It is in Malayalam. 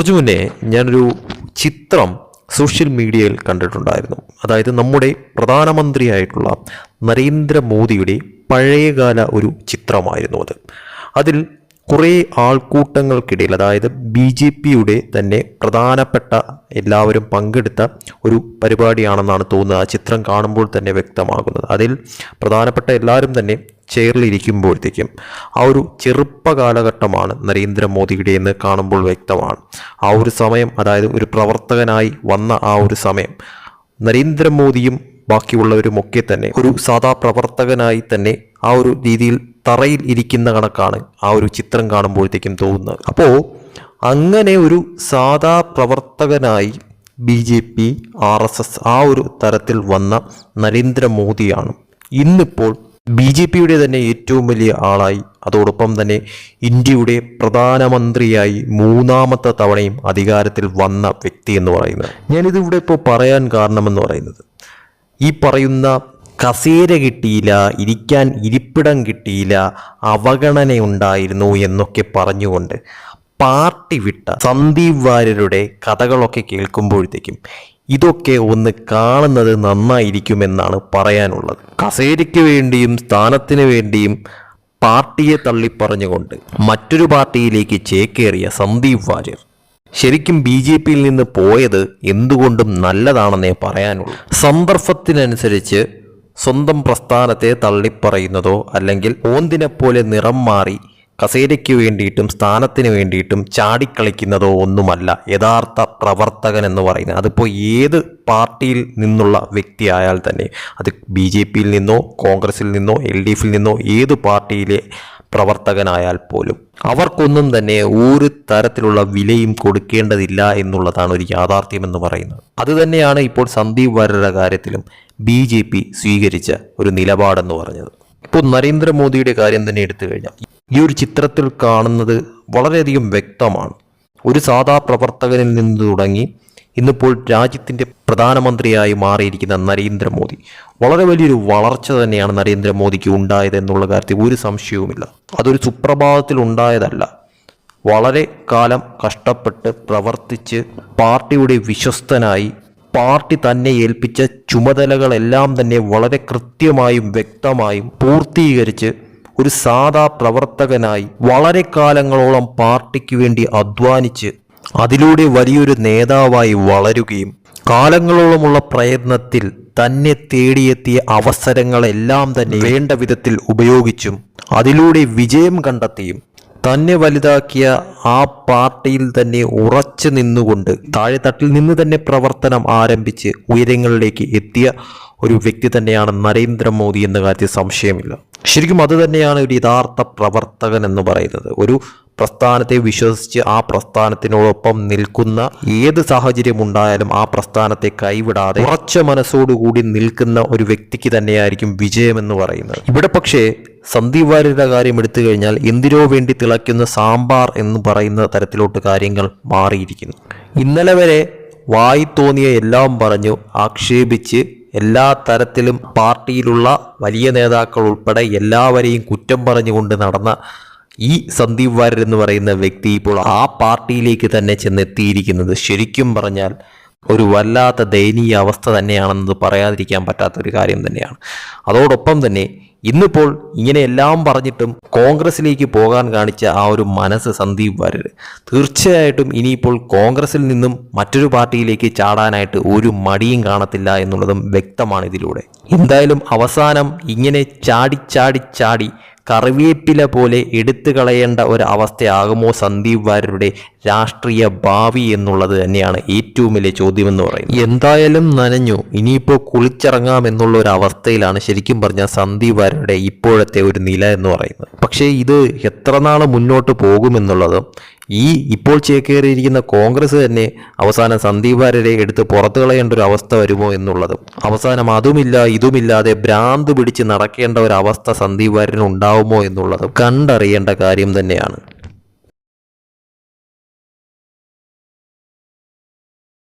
കുറച്ചു മുന്നേ ഞാനൊരു ചിത്രം സോഷ്യൽ മീഡിയയിൽ കണ്ടിട്ടുണ്ടായിരുന്നു. അതായത് നമ്മുടെ പ്രധാനമന്ത്രിയായിട്ടുള്ള നരേന്ദ്രമോദിയുടെ പഴയകാല ഒരു ചിത്രമായിരുന്നു അത്. അതിൽ കുറേ ആൾക്കൂട്ടങ്ങൾക്കിടയിൽ അതായത് ബി ജെ പിയുടെ തന്നെ പ്രധാനപ്പെട്ട എല്ലാവരും പങ്കെടുത്ത ഒരു പരിപാടിയാണെന്നാണ് തോന്നുന്നത്. ആ ചിത്രം കാണുമ്പോൾ തന്നെ വ്യക്തമാകുന്നത്. അതിൽ പ്രധാനപ്പെട്ട എല്ലാവരും തന്നെ ചെയറിലിരിക്കുമ്പോഴത്തേക്കും ആ ഒരു ചെറുപ്പ കാലഘട്ടമാണ് നരേന്ദ്രമോദിയുടെ എന്ന് കാണുമ്പോൾ വ്യക്തമാണ്. ആ ഒരു സമയം അതായത് ഒരു പ്രവർത്തകനായി വന്ന ആ ഒരു സമയം നരേന്ദ്രമോദിയും ബാക്കിയുള്ളവരുമൊക്കെ തന്നെ ഒരു സാധാ പ്രവർത്തകനായി തന്നെ ആ ഒരു രീതിയിൽ തറയിൽ ഇരിക്കുന്ന കണക്കാണ് ആ ഒരു ചിത്രം കാണുമ്പോഴത്തേക്കും തോന്നുന്നത്. അപ്പോൾ അങ്ങനെ ഒരു സാധാ പ്രവർത്തകനായി B J P R S S ആ ഒരു തരത്തിൽ വന്ന നരേന്ദ്രമോദിയാണ് ഇന്നിപ്പോൾ ബി ജെ പിയുടെ തന്നെ ഏറ്റവും വലിയ ആളായി. അതോടൊപ്പം തന്നെ ഇന്ത്യയുടെ പ്രധാനമന്ത്രിയായി മൂന്നാമത്തെ തവണയും അധികാരത്തിൽ വന്ന വ്യക്തി എന്ന് പറയുന്നത്. ഞാനിതിവിടെ ഇപ്പോൾ പറയാൻ കാരണമെന്ന് പറയുന്നത്. ഈ പറയുന്ന കസേര കിട്ടിയില്ല ഇരിക്കാൻ ഇരിപ്പിടം കിട്ടിയില്ല അവഗണനയുണ്ടായിരുന്നു എന്നൊക്കെ പറഞ്ഞുകൊണ്ട് പാർട്ടി വിട്ട സന്ദീപ് വാര്യരുടെ കഥകളൊക്കെ കേൾക്കുമ്പോഴത്തേക്കും ഇതൊക്കെ ഒന്ന് കാണുന്നത് നന്നായിരിക്കുമെന്നാണ് പറയാനുള്ളത്. കസേരയ്ക്ക് വേണ്ടിയും സ്ഥാനത്തിന് വേണ്ടിയും പാർട്ടിയെ തള്ളിപ്പറഞ്ഞുകൊണ്ട് മറ്റൊരു പാർട്ടിയിലേക്ക് ചേക്കേറിയ സന്ദീപ് വാര്യർ. ശരിക്കും ബി ജെ പിയിൽ നിന്ന് പോയത് എന്തുകൊണ്ടും നല്ലതാണെന്നേ പറയാനുള്ളൂ. സന്ദർഭത്തിനനുസരിച്ച് സ്വന്തം പ്രസ്ഥാനത്തെ തള്ളിപ്പറയുന്നതോ അല്ലെങ്കിൽ ഓന്തിനെപ്പോലെ നിറം മാറി കസേരയ്ക്ക് വേണ്ടിയിട്ടും സ്ഥാനത്തിന് വേണ്ടിയിട്ടും ചാടിക്കളിക്കുന്നതോ ഒന്നുമല്ല യഥാർത്ഥ പ്രവർത്തകൻ എന്ന് പറയുന്നത്. അതിപ്പോൾ ഏത് പാർട്ടിയിൽ നിന്നുള്ള വ്യക്തിയായാൽ തന്നെ അത് ബി ജെ പിയിൽ നിന്നോ കോൺഗ്രസിൽ നിന്നോ എൽ ഡി എഫിൽ നിന്നോ ഏത് പാർട്ടിയിലെ പ്രവർത്തകനായാൽ പോലും അവർക്കൊന്നും തന്നെ ഒരു തരത്തിലുള്ള വിലയും കൊടുക്കേണ്ടതില്ല എന്നുള്ളതാണ് ഒരു യാഥാർത്ഥ്യം എന്ന് പറയുന്നത്. അതുതന്നെയാണ് ഇപ്പോൾ സന്ദീപ് വാര്യരുടെ കാര്യത്തിലും ബി സ്വീകരിച്ച ഒരു നിലപാടെന്ന് പറഞ്ഞത്. ഇപ്പോൾ നരേന്ദ്രമോദിയുടെ കാര്യം തന്നെ എടുത്തു കഴിഞ്ഞാൽ ഈ ഒരു ചിത്രത്തിൽ കാണുന്നത് വളരെയധികം വ്യക്തമാണ്. ഒരു സാധാ പ്രവർത്തകനിൽ നിന്ന് തുടങ്ങി ഇന്നിപ്പോൾ രാജ്യത്തിന്റെ പ്രധാനമന്ത്രിയായി മാറിയിരിക്കുന്ന നരേന്ദ്രമോദി. വളരെ വലിയൊരു വളർച്ച തന്നെയാണ് നരേന്ദ്രമോദിക്ക് ഉണ്ടായത് എന്നുള്ള കാര്യത്തിൽ ഒരു സംശയവുമില്ല. അതൊരു സുപ്രഭാതത്തിൽ ഉണ്ടായതല്ല. വളരെ കാലം കഷ്ടപ്പെട്ട് പ്രവർത്തിച്ച് പാർട്ടിയുടെ വിശ്വസ്തനായി പാർട്ടി തന്നെ ഏൽപ്പിച്ച ചുമതലകളെല്ലാം തന്നെ വളരെ കൃത്യമായും വ്യക്തമായും പൂർത്തീകരിച്ച് ഒരു സാധാ പ്രവർത്തകനായി വളരെ കാലങ്ങളോളം പാർട്ടിക്ക് വേണ്ടി അധ്വാനിച്ച് അതിലൂടെ വലിയൊരു നേതാവായി വളരുകയും കാലങ്ങളോളമുള്ള പ്രയത്നത്തിൽ തന്നെ തേടിയെത്തിയ അവസരങ്ങളെല്ലാം തന്നെ വേണ്ട വിധത്തിൽ ഉപയോഗിച്ചും അതിലൂടെ വിജയം കണ്ടെത്തിയും തന്നെ വലുതാക്കിയ ആ പാർട്ടിയിൽ തന്നെ ഉറച്ചു നിന്നുകൊണ്ട് താഴെത്തട്ടിൽ നിന്ന് തന്നെ പ്രവർത്തനം ആരംഭിച്ച് ഉയരങ്ങളിലേക്ക് എത്തിയ ഒരു വ്യക്തി തന്നെയാണ് നരേന്ദ്രമോദി എന്ന കാര്യത്തിൽ സംശയമില്ല. ശരിക്കും അത് തന്നെയാണ് ഒരു യഥാർത്ഥ പ്രവർത്തകൻ എന്ന് പറയുന്നത്. ഒരു പ്രസ്ഥാനത്തെ വിശ്വസിച്ച് ആ പ്രസ്ഥാനത്തിനോടൊപ്പം നിൽക്കുന്ന ഏത് സാഹചര്യം ഉണ്ടായാലും ആ പ്രസ്ഥാനത്തെ കൈവിടാതെ ഉറച്ച മനസ്സോടുകൂടി നിൽക്കുന്ന ഒരു വ്യക്തിക്ക് തന്നെയായിരിക്കും വിജയമെന്ന് പറയുന്നത്. ഇവിടെ പക്ഷേ സന്ദീപ് വാര്യരുടെ കാര്യം എടുത്തു കഴിഞ്ഞാൽ എന്തിനോ വേണ്ടി തിളയ്ക്കുന്ന സാമ്പാർ എന്ന് പറയുന്ന തരത്തിലോട്ട് കാര്യങ്ങൾ മാറിയിരിക്കുന്നു. ഇന്നലെ വരെ വായി തോന്നിയ എല്ലാം പറഞ്ഞു ആക്ഷേപിച്ച് എല്ലാ തരത്തിലും പാർട്ടിയിലുള്ള വലിയ നേതാക്കൾ ഉൾപ്പെടെ എല്ലാവരെയും കുറ്റം പറഞ്ഞുകൊണ്ട് നടന്ന ഈ സന്ദീപ് വാര്യർ എന്ന് പറയുന്ന വ്യക്തി ഇപ്പോൾ ആ പാർട്ടിയിലേക്ക് തന്നെ ചെന്നെത്തിയിരിക്കുന്നത്. ശരിക്കും പറഞ്ഞാൽ ഒരു വല്ലാത്ത ദയനീയ അവസ്ഥ തന്നെയാണെന്നത് പറയാതിരിക്കാൻ പറ്റാത്തൊരു കാര്യം തന്നെയാണ്. അതോടൊപ്പം തന്നെ ഇന്നിപ്പോൾ ഇങ്ങനെയെല്ലാം പറഞ്ഞിട്ടും കോൺഗ്രസിലേക്ക് പോകാൻ കാണിച്ച ആ ഒരു മനസ്സ് സന്ദീപ് വാര്യർ തീർച്ചയായിട്ടും ഇനിയിപ്പോൾ കോൺഗ്രസിൽ നിന്നും മറ്റൊരു പാർട്ടിയിലേക്ക് ചാടാനായിട്ട് ഒരു മടിയും കാണത്തില്ല എന്നുള്ളതും വ്യക്തമാണ് ഇതിലൂടെ. എന്തായാലും അവസാനം ഇങ്ങനെ ചാടി ചാടി ചാടി കറിവേപ്പില പോലെ എടുത്തു കളയേണ്ട ഒരു അവസ്ഥയാകുമോ സന്ദീപ് വാര്യരുടെ രാഷ്ട്രീയ ഭാവി എന്നുള്ളത് തന്നെയാണ് ഏറ്റവും വലിയ ചോദ്യമെന്ന് പറയുന്നത്. എന്തായാലും നനഞ്ഞു. ഇനിയിപ്പോൾ കുളിച്ചിറങ്ങാം എന്നുള്ള ഒരു അവസ്ഥയിലാണ് ശരിക്കും പറഞ്ഞാൽ സന്ദീപ് വാര്യരുടെ ഇപ്പോഴത്തെ ഒരു നില എന്ന് പറയുന്നത്. പക്ഷേ ഇത് എത്ര നാൾ മുന്നോട്ട് പോകുമെന്നുള്ളതും ഈ ഇപ്പോൾ ചേക്കേറിയിരിക്കുന്ന കോൺഗ്രസ് തന്നെ അവസാനം സന്ദീപ് ഭാര്യരെ എടുത്ത് പുറത്തു കളയേണ്ട ഒരു അവസ്ഥ വരുമോ എന്നുള്ളതും. അവസാനം അതുമില്ല ഇതുമില്ലാതെ ഭ്രാന്ത് പിടിച്ച് നടക്കേണ്ട ഒരു അവസ്ഥ സന്ദീപ് ഉണ്ടാവുമോ എന്നുള്ളതും കണ്ടറിയേണ്ട കാര്യം തന്നെയാണ്.